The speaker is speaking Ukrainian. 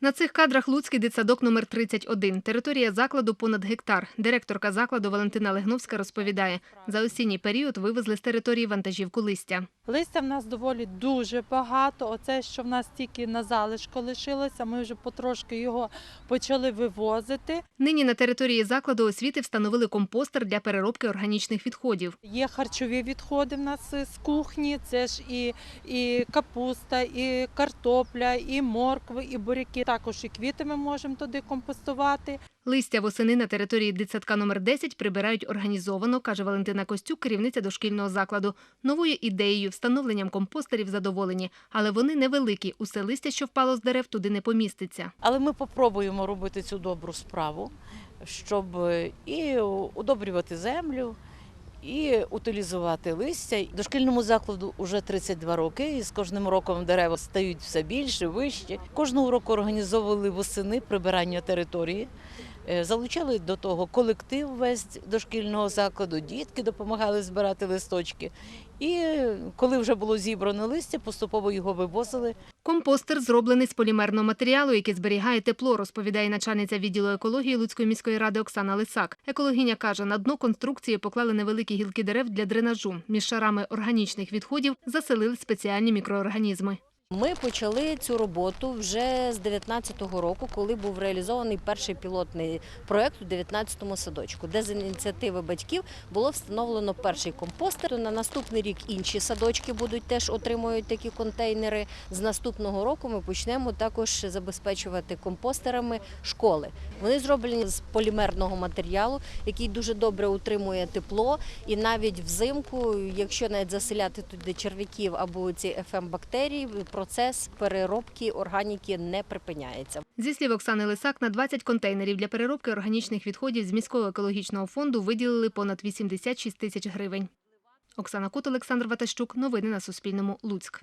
На цих кадрах Луцький дитсадок номер 31. Територія закладу понад гектар. Директорка закладу Валентина Легновська розповідає, за осінній період вивезли з території вантажівку листя. Листя в нас доволі дуже багато. Оце, що в нас тільки на залишку лишилося, ми вже потрошки його почали вивозити. Нині на території закладу освіти встановили компостер для переробки органічних відходів. Є харчові відходи в нас з кухні. Це ж і, і капуста, і картопля, і моркви, і буряки. Також і квіти ми можемо туди компостувати. Листя восени на території дитсадка номер 10 прибирають організовано, каже Валентина Костюк, керівниця дошкільного закладу. Новою ідеєю, встановленням компостерів задоволені, але вони невеликі. Усе листя, що впало з дерев, туди не поміститься. Але ми попробуємо робити цю добру справу, щоб і удобрювати землю, і утилізувати листя. Дошкільному закладу вже 32 роки, і з кожним роком дерева стають все більше, вище. Кожного року організовували восени прибирання території. Е, Залучали до того колектив весь дошкільного закладу, дітки допомагали збирати листочки. І коли вже було зібрано листя, поступово його вивозили Компостер зроблений з полімерного матеріалу, який зберігає тепло, розповідає начальниця відділу екології Луцької міської ради Оксана Лисак. Екологиня каже, на дно конструкції поклали невеликі гілки дерев для дренажу. Між шарами органічних відходів заселили спеціальні мікроорганізми. Ми почали цю роботу вже з 19-го року, коли був реалізований перший пілотний проект у 19-му садочку, де з ініціативи батьків було встановлено перший компостер. На наступний рік інші садочки будуть теж отримують такі контейнери. З наступного року ми почнемо також забезпечувати компостерами школи. Вони зроблені з полімерного матеріалу, який дуже добре утримує тепло, і навіть взимку, якщо навіть заселяти туди черв'яків або ці ФМ-бактерії, процес переробки органіки не припиняється. Зі слів Оксани Лисак, на 20 контейнерів для переробки органічних відходів з міського екологічного фонду виділили понад 86 тисяч гривень. Оксана Кут, Олександр Ватащук. Новини на Суспільному. Луцьк.